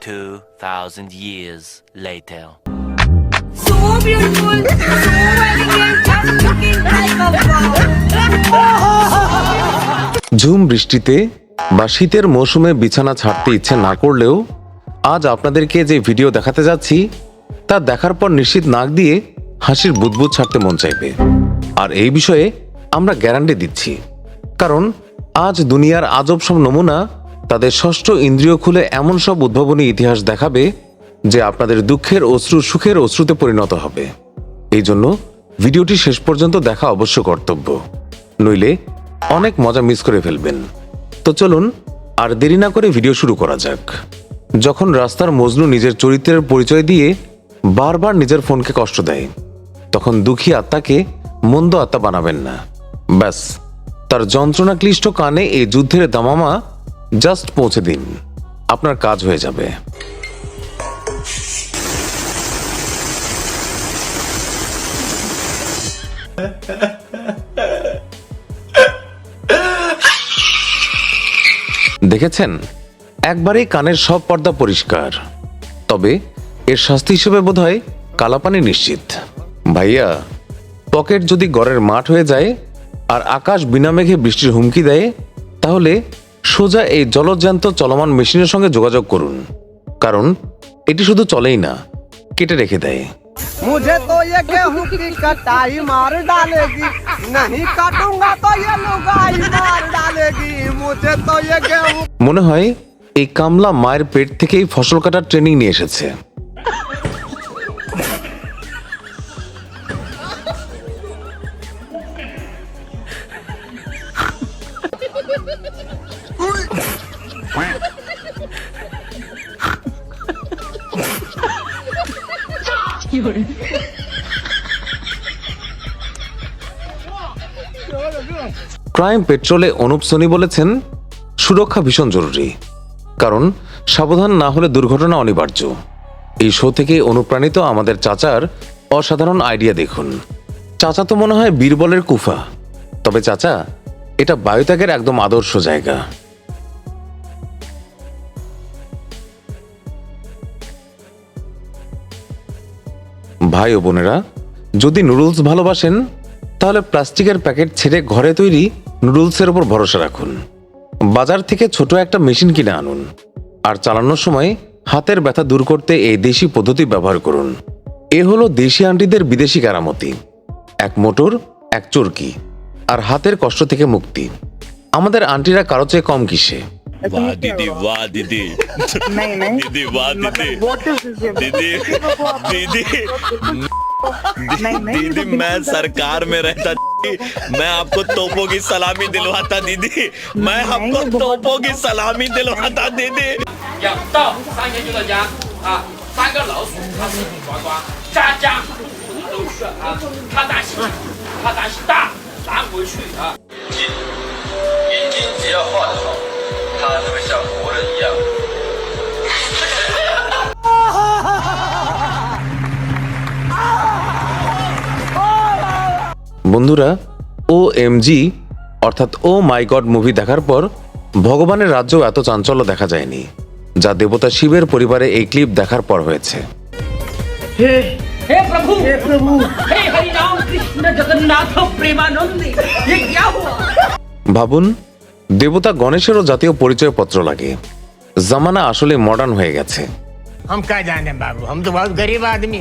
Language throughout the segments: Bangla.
2,000 years later. So beautiful, so elegant, just looking like a. ঝুম বৃষ্টিতে বা শীতের মৌসুমে বিছানা ছাড়তে ইচ্ছে না করলেও আজ আপনাদেরকে যে ভিডিও দেখাতে যাচ্ছি তা দেখার পর নিশ্চিত নাক দিয়ে হাসির বুদবুদ ছাড়তে মন চাইবে আর এই বিষয়ে আমরা গ্যারান্টি দিচ্ছি কারণ আজ দুনিয়ার আজব সব নমুনা তাদের ষষ্ঠ ইন্দ্রিয় খুলে এমন সব উদ্ভাবনী ইতিহাস দেখাবে যে আপনাদের দুঃখের অশ্রু সুখের অশ্রুতে পরিণত হবে। এই জন্য ভিডিওটি শেষ পর্যন্ত দেখা অবশ্য কর্তব্য। নইলে অনেক মজা মিস করে ফেলবেন। তো চলুন আর দেরি না করে ভিডিও শুরু করা যাক। যখন রাস্তার মজনু নিজের চরিত্রের পরিচয় দিয়ে বারবার নিজের ফোনকে কষ্ট দেয়, তখন দুঃখী আত্মাকে মন্দ আত্মা বানাবেন না। ব্যাস। তার যন্ত্রণা ক্লিষ্ট কানে এই যুদ্ধের দামামা জাস্ট পৌঁছে দিন। আপনার কাজ হয়ে যাবে। দেখেছেন? একবারেই কানের সব পর্দা পরিষ্কার। তবে এর শাস্তি হিসেবে বোধহয় কালাপানি নিশ্চিত। ভাইয়া, পকেট যদি গড়ের মাঠ হয়ে যায় আর আকাশ বিনা মেঘে বৃষ্টির হুমকি দেয় তাহলে সোজা এই জলজ্যান্ত চলমান মেশিনের সঙ্গে যোগাযোগ করুন কারণ এটি শুধু চলেই না কেটে রেখে দেয় मुझे तो ये गेहूं की कटाई मार डालेगी नहीं काटूंगा तो ये लुगाई मार डालेगी मुझे तो ये गेहूं মনে হয় এই কামলা মায়ের পেট থেকেই ফসল কাটার ট্রেনিং নিয়ে এসেছে ক্রাইম পেট্রোলে অনুপ সোনি বলেছেন, সুরক্ষা ভীষণ জরুরি। কারণ, সাবধান না হলে দুর্ঘটনা অনিবার্য। এই শো থেকে অনুপ্রাণিত আমাদের চাচার অসাধারণ আইডিয়া দেখুন। চাচা তো মনে হয় বীরবলের কুফা। তবে চাচা, এটা বায়ুত্যাগের একদম আদর্শ জায়গা। ভাই ও বোনেরা, যদি নুডলস ভালোবাসেন, তাহলে প্লাস্টিকের প্যাকেট ছেড়ে ঘরে তৈরি নুডলসের উপর ভরসা রাখুন। বাজার থেকে ছোট একটা মেশিন কিনে আনুন আর চালানোর সময় হাতের ব্যথা দূর করতে এই দেশি পদ্ধতি ব্যবহার করুন। এ হলো দেশি আন্টিদের বিদেশি কারামতি, এক মোটর, এক চরকি, আর হাতের কষ্ট থেকে মুক্তি। আমাদের আন্টিরা কারও চেয়ে কম কিসে? वाह दीदी वाह दीदी नहीं नहीं दीदी वाह दीदी दीदी दीदी नहीं नहीं दीदी मैं सरकार में रहता मैं आपको तोपों की सलामी दिलवाता दीदी मैं आपको तोपों की सलामी दिलवाता दीदी 养 到三年级的羊啊，三个老鼠，它是呱呱，家家户户都是啊，他大喜庆，他大喜大，拿回去啊。眼睛只要画得好，他就会像活人一样。 বন্ধুরা ও এমজি অর্থাৎ ও মাই গড মুভি দেখার পর ভগবানের রাজ্যেও এত চাঞ্চল্য দেখা যায়নি যা দেবতা শিবের পরিবারে এই ক্লিপ দেখার পর হয়েছে हे प्रभु हे प्रभु हे हरि राम कृष्ण जगन्नाथ प्रेमानंद ये क्या हुआ ভাবুন দেবতা গণেশেরও জাতীয় পরিচয়পত্র লাগে জামানা আসলে মডার্ন হয়ে গেছে हम क्या जाने बाबू हम तो बहुत गरीब आदमी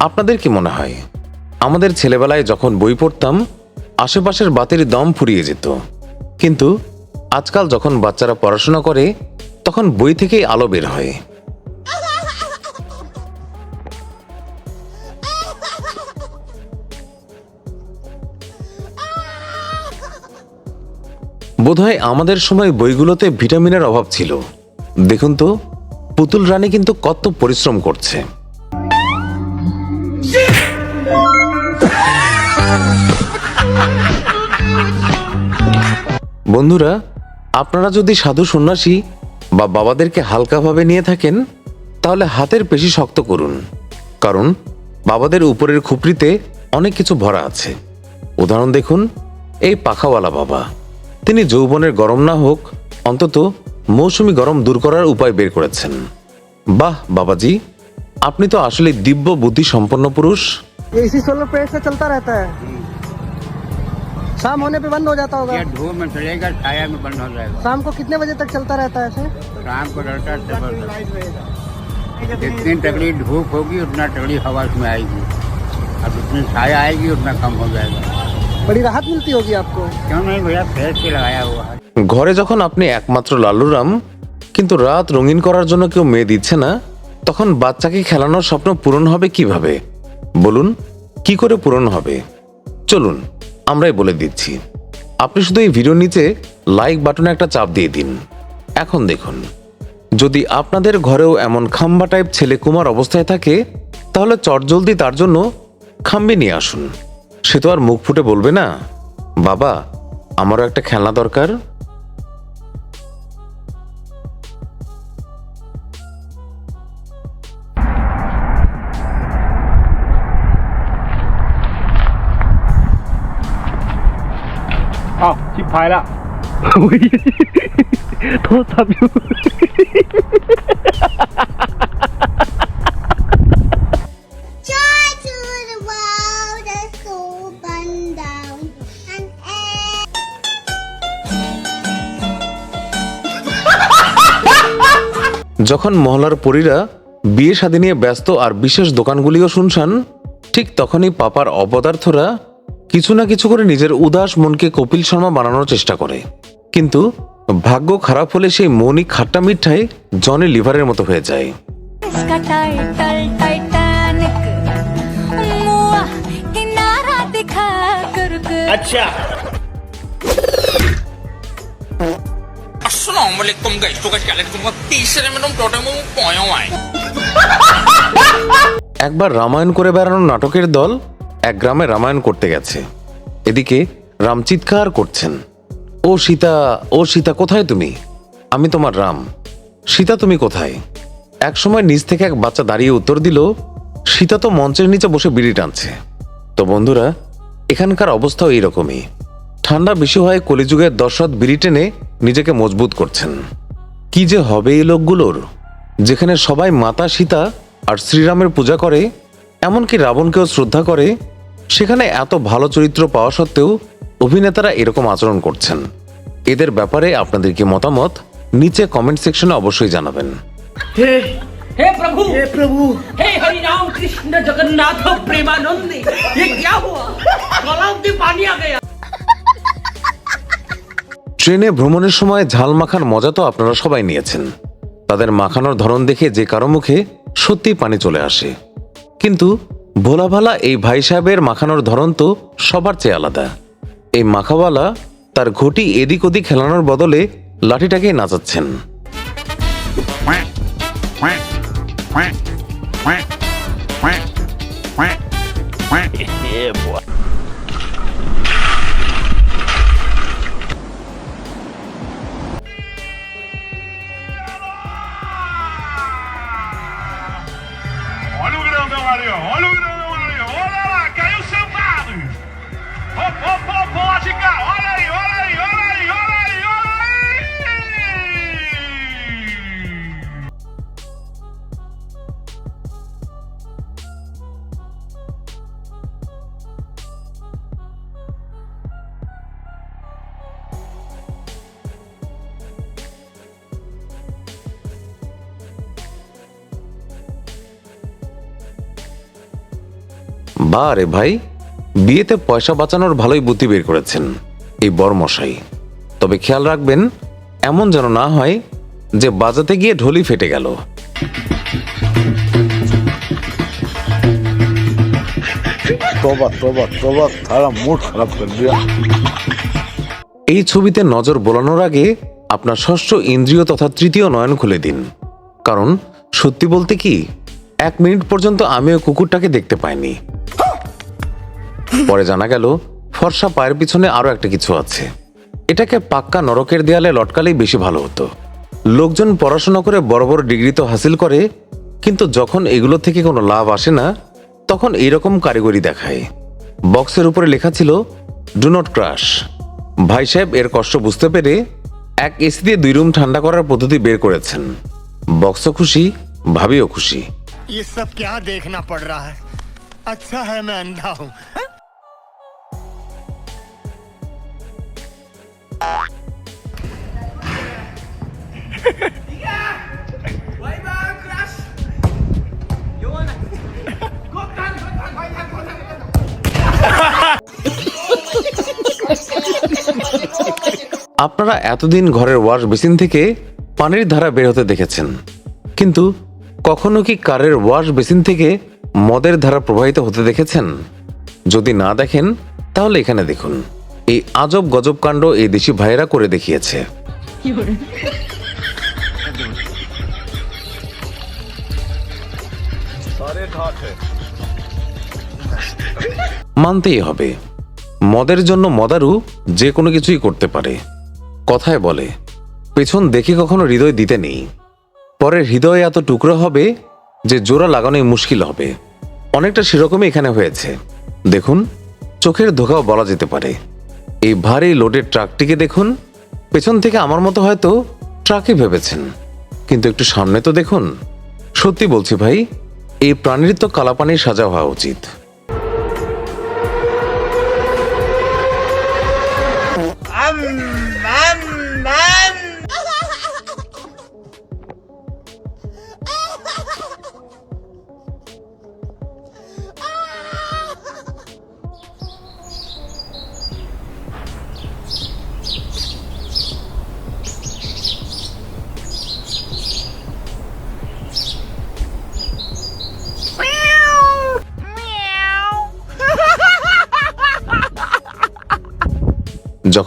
আপনাদের কি মনে হয়? আমাদের ছেলেবেলায় যখন বই পড়তাম, আশেপাশের বাতির দম ফুরিয়ে যেত। কিন্তু আজকাল যখন বাচ্চারা পড়াশোনা করে, তখন বই থেকেই আলো বের হয়। বোধহয় আমাদের সময় বইগুলোতে ভিটামিনের অভাব ছিল। দেখুন তো, পুতুল রানী কিন্তু কত পরিশ্রম করছে। বন্ধুরা, আপনারা যদি সাধু সন্ন্যাসী বা বাবাদেরকে হালকাভাবে নিয়ে থাকেন, তাহলে হাতের পেশি শক্ত করুন। কারণ বাবাদের উপরের খুপড়িতে অনেক কিছু ভরা আছে। উদাহরণ দেখুন, এই পাখাওয়ালা বাবা। তিনি যৌবনের গরম না হোক, অন্তত মৌসুমি গরম দূর করার উপায় বের করেছেন। বাহ, বাবাজি, আপনি তো আসলে দিব্য বুদ্ধি সম্পন্ন পুরুষ शाम होने पे बंद हो जाता होगा ये धूप में चलेगा छाया में बंद हो जाएगा शाम को कितने बजे तक चलता रहता है ऐसे शाम को रहता है जबरदस्त जितनी तगड़ी धूप होगी उतना तगड़ी हवा उसमें आएगी अब जितनी छाया आएगी उतना कम हो जाएगा बड़ी राहत मिलती होगी आपको क्यों नहीं भैया फ्रेश के लगाया हुआ है ঘরে যখন আপনি একমাত্র লাল্লুরাম কিন্তু রাত রঙিন করার জন্য কেউ মেয়ে দিচ্ছে না তখন বাচ্চাকে খেলানোর স্বপ্ন পূরণ হবে কিভাবে বলুন কি করে পূরণ হবে চলুন আমরাই বলে দিচ্ছি। আপনি শুধু এই ভিডিওর নিচে লাইক বাটনে একটা চাপ দিয়ে দিন। এখন দেখুন, যদি আপনাদের ঘরেও এমন খাম্বা টাইপ ছেলে কুমার অবস্থায় থাকে, তাহলে চটজলদি তার জন্য খাম্বি নিয়ে আসুন। সে তো আর মুখ ফুটে বলবে না। বাবা, আমারও একটা খেলনা দরকার। Joy to the world, the school bun down, and যখন মহলার পরীরা বিয়ে শাদী নিয়ে ব্যস্ত আর বিশেষ দোকানগুলিও শুনশান ঠিক তখনই পাপার অপদার্থরা কিছু না কিছু করে নিজের উদাস মনকে কপিল শর্মা বানানোর চেষ্টা করে। কিন্তু ভাগ্য খারাপ হলে সেই মনই খাট্টা মিঠাই জনে লিভারের মতো হয়ে যায়। একবার রামায়ণ করে বেড়ানোর নাটকের দল এক গ্রামে রামায়ণ করতে গেছে। এদিকে রাম চিৎকার করছেন, ও সীতা ও সীতা কোথায় তুমি? আমি তোমার রাম। সীতা তুমি কোথায়? এক সময় নিচ থেকে এক বাচ্চা দাঁড়িয়ে উত্তর দিল, সীতা তো মঞ্চের নিচে বসে বিড়ি টানছে। তো বন্ধুরা, এখানকার অবস্থাও এইরকমই। ঠান্ডা বেশি হয় কলিযুগের দশরথ বিড়ি টেনে নিজেকে মজবুত করছেন। কি যে হবে এই লোকগুলোর? যেখানে সবাই মাতা সীতা আর শ্রীরামের পূজা করে, এমনকি রাবণকেও শ্রদ্ধা করে সেখানে এত ভালো চরিত্র পাওয়া সত্ত্বেও অভিনেতারা এরকম আচরণ করছেন এদের ব্যাপারে আপনাদের কি মতামত নিচে কমেন্ট সেকশনে অবশ্যই জানাবেন हे प्रभु हे प्रभु हे हरि राम कृष्ण जगन्नाथ प्रेमानंद ये क्या हुआ गलाव में पानी आ गया ট্রেনে ভ্রমণের সময় ঝাল মাখার মজা তো আপনারা সবাই নিয়েছেন তাদের মাখানোর ধরন দেখে যে কারো মুখে সত্যি পানি চলে আসে কিন্তু ভোলা ভালা এই ভাই সাহেবের মাখানোর ধরন তো সবার চেয়ে আলাদা এই মাখাওয়ালা তার ঘটি এদিক ওদিক খেলানোর বদলে লাঠিটাকেই নাচাচ্ছেন Olha বা রে ভাই বিয়েতে পয়সা বাঁচানোর ভালোই বুদ্ধি বের করেছেন এই বর্মশাই। তবে খেয়াল রাখবেন এমন যেন না হয় যে বাজাতে গিয়ে ঢলি ফেটে গেল। এই ছবিতে নজর বোলানোর আগে আপনার ষষ্ঠ ইন্দ্রিয় তথা তৃতীয় নয়ন খুলে দিন। কারণ সত্যি বলতে কি এক মিনিট পর্যন্ত আমিও কুকুরটাকে দেখতে পাইনি। পরে জানা গেল ফর্সা পায়ের পিছনে আরো একটা কিছু আছে এটাকে পাক্কা নরকের দেয়ালে লটকালেই বেশি ভালো হতো লোকজন পড়াশোনা করে বড় বড় ডিগ্রি তো হাসিল করে কিন্তু যখন এগুলো থেকে কোনো লাভ আসে না তখন এইরকম কারিগরি দেখায় বক্সের উপরে লেখা ছিল ডু নট ক্রাশ ভাই সাহেব এর কষ্ট বুঝতে পেরে এক এসি দিয়ে দুই রুম ঠান্ডা করার পদ্ধতি বের করেছেন বক্সও খুশি ভাবিও খুশি ये सब क्या देखना पड़ रहा है अच्छा है मैं अंधा हूँ আপনারা এতদিন ঘরের ওয়াশ বেসিন থেকে পানির ধারা বের হতে দেখেছেন। কিন্তু কখনো কি কারের ওয়াশ বেসিন থেকে মদের ধারা প্রবাহিত হতে দেখেছেন? যদি না দেখেন, তাহলে এখানে দেখুন। এই আজব গজব কাণ্ড এই দেশি ভাইয়েরা করে দেখিয়েছে। মানতেই হবে। মদের জন্য মদারু যে কোনো কিছুই করতে পারে। কথায় বলে, পেছন দেখে কখনো হৃদয় দিতে নেই। পরে হৃদয় এত টুকরো হবে যে জোড়া লাগানোই মুশকিল হবে। অনেকটা সেরকমই এখানে হয়েছে। দেখুন, চোখের ধোকাও বলা যেতে পারে। এই ভারী লোডের ট্রাকটিকে দেখুন। পেছন থেকে আমার মতো হয়তো ট্রাকই ভেবেছেন। কিন্তু একটু সামনে তো দেখুন। সত্যি বলছি ভাই এই প্রাণীর তো কালাপানির সাজা হওয়া উচিত।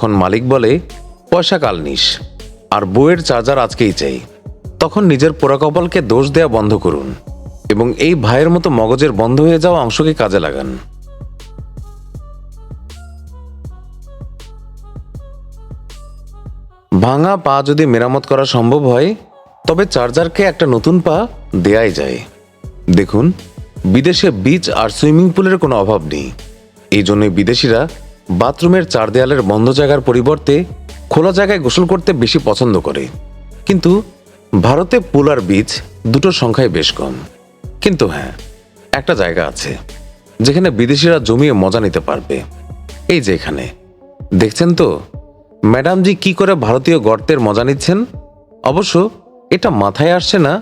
যখন মালিক বলে, পয়সা কাল নিস, আর বইয়ের চার্জার আজকেই চাই, তখন নিজের পোড়াকপালকে দোষ দেয়া বন্ধ করুন এবং এই ভাইয়ের মতো মগজের বন্ধ হয়ে যাওয়া অংশকে কাজে লাগান। ভাঙা পা যদি মেরামত করা সম্ভব হয়, তবে চার্জারকে একটা নতুন পা দেয়াই যায়। দেখুন, বিদেশে বিচ আর সুইমিং পুলের কোনো অভাব নেই। এই জন্যই বিদেশিরা বাথরুমের চার দেয়ালের বন্ধ জায়গার পরিবর্তে খোলা জায়গায় গোসল করতে বেশি পছন্দ করে। কিন্তু ভারতে পুল আর বিচ দুটোর সংখ্যাই বেশ কম। কিন্তু হ্যাঁ একটা জায়গা আছে, যেখানে বিদেশিরা জমিয়ে মজা নিতে পারবে। এই যে এখানে। দেখছেন তো? ম্যাডামজি কি করে ভারতীয় গর্তের মজা নিচ্ছেন? অবশ্য এটা মাথায় আসছে না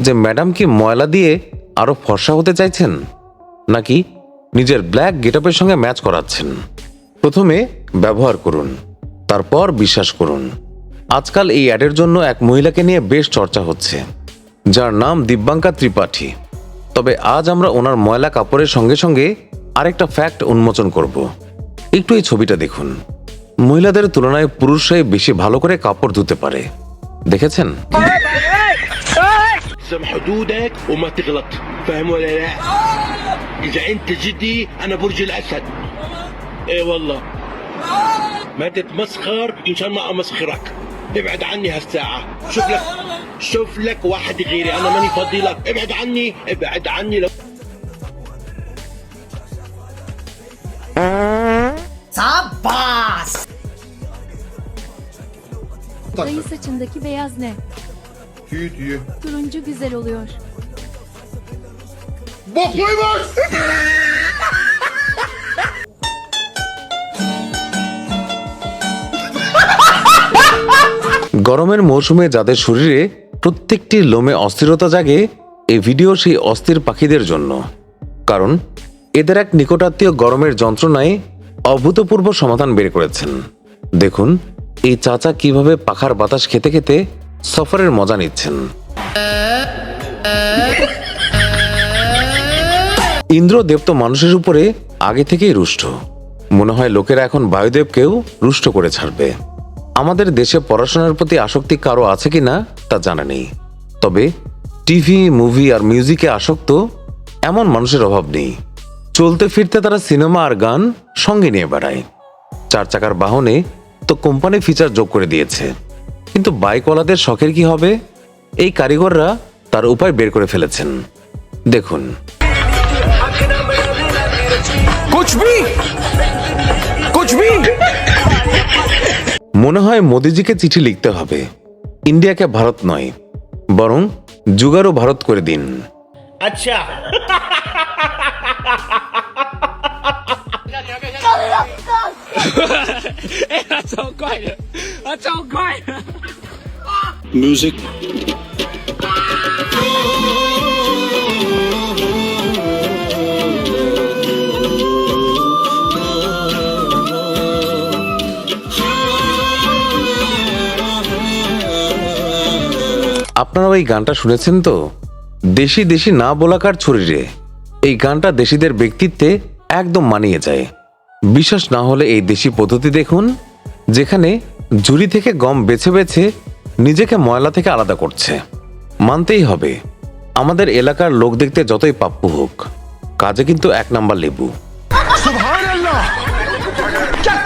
যে ম্যাডাম কি ময়লা দিয়ে আরও ফর্সা হতে চাইছেন? নাকি নিজের ব্ল্যাক গেটআপের সঙ্গে ম্যাচ করাচ্ছেন? প্রথমে ব্যবহার করুন তারপর বিশ্বাস করুন আজকাল এই অ্যাডের জন্য এক মহিলাকে নিয়ে বেশ চর্চা হচ্ছে যার নাম দিব্যাঙ্কা ত্রিপাঠী তবে আজ আমরা ওনার ময়লা কাপড়ের সঙ্গে সঙ্গে আরেকটা ফ্যাক্ট উন্মোচন করব একটু এই ছবিটা দেখুন মহিলাদের তুলনায় পুরুষরাই বেশি ভালো করে কাপড় ধুতে পারে দেখেছেন سم حدودك وما تغلط فاهم ولا لا اذا انت جدي انا برج الاسد ايه والله ما تتمسخر مشان ما امسخرك ابعد عني هالساعة شوف لك شوف لك واحد غيري انا ماني فاضي لك ابعد عني ابعد عني لو Dayı saçındaki beyaz ne? Tüy tüyü. Turuncu güzel oluyor. Bokluymuş! গরমের মৌসুমে যাদের শরীরে প্রত্যেকটি লোমে অস্থিরতা জাগে, এই ভিডিও সেই অস্থির পাখিদের জন্য। কারণ, এদের এক নিকটাত্মীয় গরমের যন্ত্রণায় অভূতপূর্ব সমাধান বের করেছেন। দেখুন, এই চাচা কীভাবে পাখার বাতাস খেতে খেতে সফরের মজা নিচ্ছেন। ইন্দ্রদেব তো মানুষের উপরে আগে থেকেই রুষ্ট। মনে হয় লোকেরা এখন বায়ুদেবকেও রুষ্ট করে ছাড়বে। আমাদের দেশে পড়াশোনার প্রতি আসক্তি কারো আছে কি না তা জানা নেই তবে টিভি মুভি আর মিউজিকে আসক্ত এমন মানুষের অভাব নেই চলতে ফিরতে তারা সিনেমা আর গান সঙ্গে নিয়ে বেড়ায় চার চাকার বাহনে তো কোম্পানি ফিচার যোগ করে দিয়েছে কিন্তু বাইকওয়ালাদের শখের কি হবে এই কারিগররা তার উপায় বের করে ফেলেছেন দেখুন कुछ भी कुछ भी মনে হয় মোদিজিকে চিঠি লিখতে হবে। ইন্ডিয়াকে ভারত নয় বরং জুগারও ভারত করে দিন। আচ্ছা। Music. আপনারা ওই গানটা শুনেছেন তো? দেশি দেশি না বলাকার ছুরিরে। এই গানটা দেশিদের ব্যক্তিত্বে একদম মানিয়ে যায়। বিশ্বাস না হলে এই দেশি পদ্ধতি দেখুন, যেখানে ঝুড়ি থেকে গম বেছে বেছে নিজেকে ময়লা থেকে আলাদা করছে। মানতেই হবে, আমাদের এলাকার লোক দেখতে যতই পাপ্পু হোক। কাজে কিন্তু এক নাম্বার লেবু।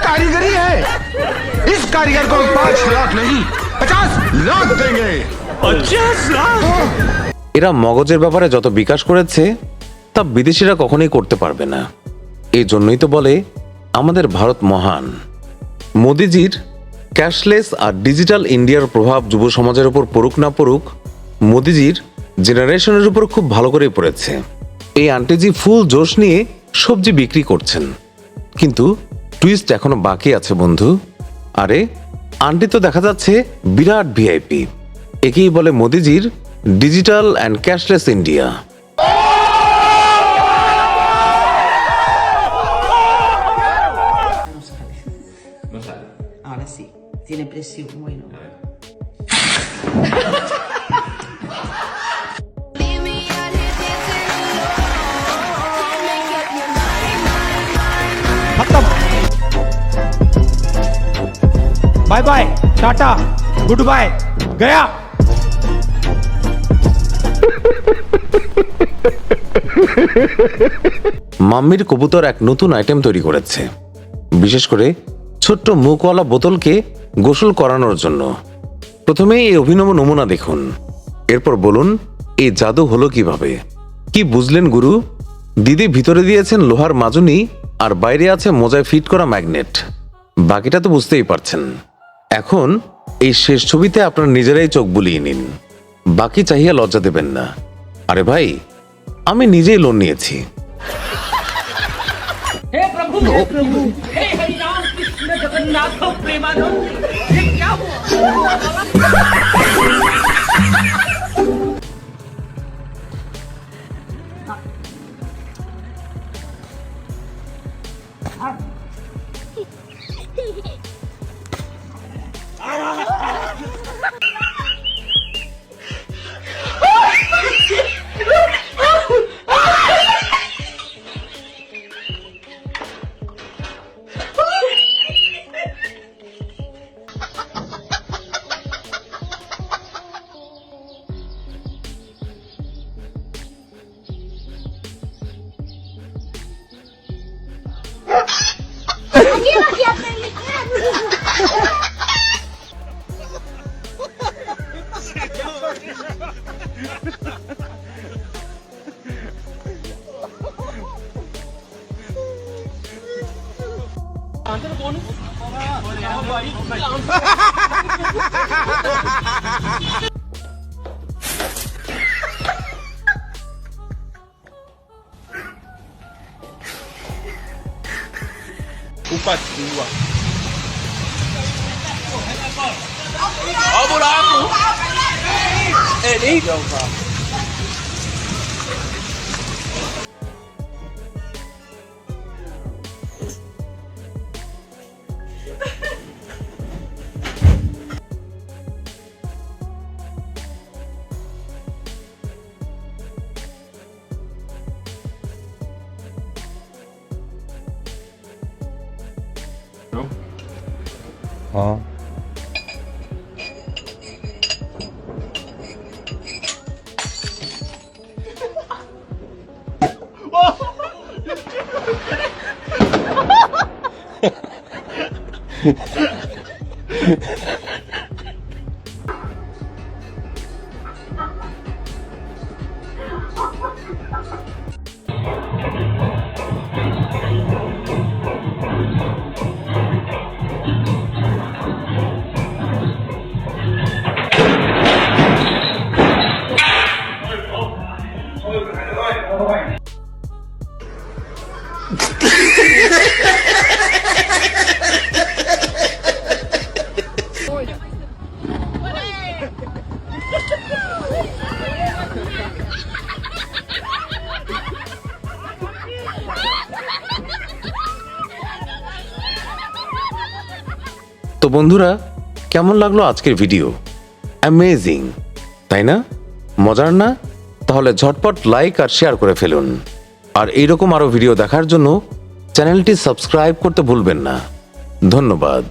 কারিগরি হ্যাঁ কারিগর কো পাঁচ লাখ পচাস লাখ দেঙ্গে। এরা মগজের ব্যাপারে যত বিকাশ করেছে, তা বিদেশিরা কখনোই করতে পারবে না। এই জন্যই তো বলে, আমাদের ভারত মহান। মোদিজির ক্যাশলেস আর ডিজিটাল ইন্ডিয়ার প্রভাব যুব সমাজের ওপর পড়ুক না পড়ুক, মোদিজির জেনারেশনের উপর খুব ভালো করেই পড়েছে। এই আন্টিজি ফুল জোশ নিয়ে সবজি বিক্রি করছেন। কিন্তু টুইস্ট এখনও বাকি আছে বন্ধু। আরে, আন্টি তো দেখা যাচ্ছে বিরাট ভিআইপি। একেই বলে মোদিজির digital and cashless India Ahora sí, tiene presión, bueno. Bye bye tata goodbye गया মাম্মির কবুতর এক নতুন আইটেম তৈরি করেছে। বিশেষ করে ছোট্ট মুখওয়ালা বোতলকে গোসল করানোর জন্য। প্রথমেই এই অভিনব নমুনা দেখুন। এরপর বলুন, এই জাদু হলো কীভাবে? কি বুঝলেন গুরু? দিদি ভিতরে দিয়েছেন লোহার মাজুনি আর বাইরে আছে মোজায় ফিট করা ম্যাগনেট। বাকিটা তো বুঝতেই পারছেন। এখন এই শেষ ছবিতে আপনার নিজেরাই চোখ বুলিয়ে নিন। বাকি চাহিয়া লজ্জা দেবেন না। আরে ভাই আমি নিজেই লোন নিয়েছি। প্রভু হে প্রভু হে রাম কৃষ্ণ জগন্নাথ প্রেমানন্দ ပတ်ဘူးပါဟုတ်ဘူးလားအေးဒီတော့ပါ हाँ তো বন্ধুরা কেমন লাগল আজকের ভিডিও অ্যামেজিং তাই না? মজার না? তাহলে ঝটপট লাইক আর শেয়ার করে ফেলুন। আর এইরকম আরও ভিডিও দেখার জন্য চ্যানেলটি সাবস্ক্রাইব করতে ভুলবেন না। ধন্যবাদ।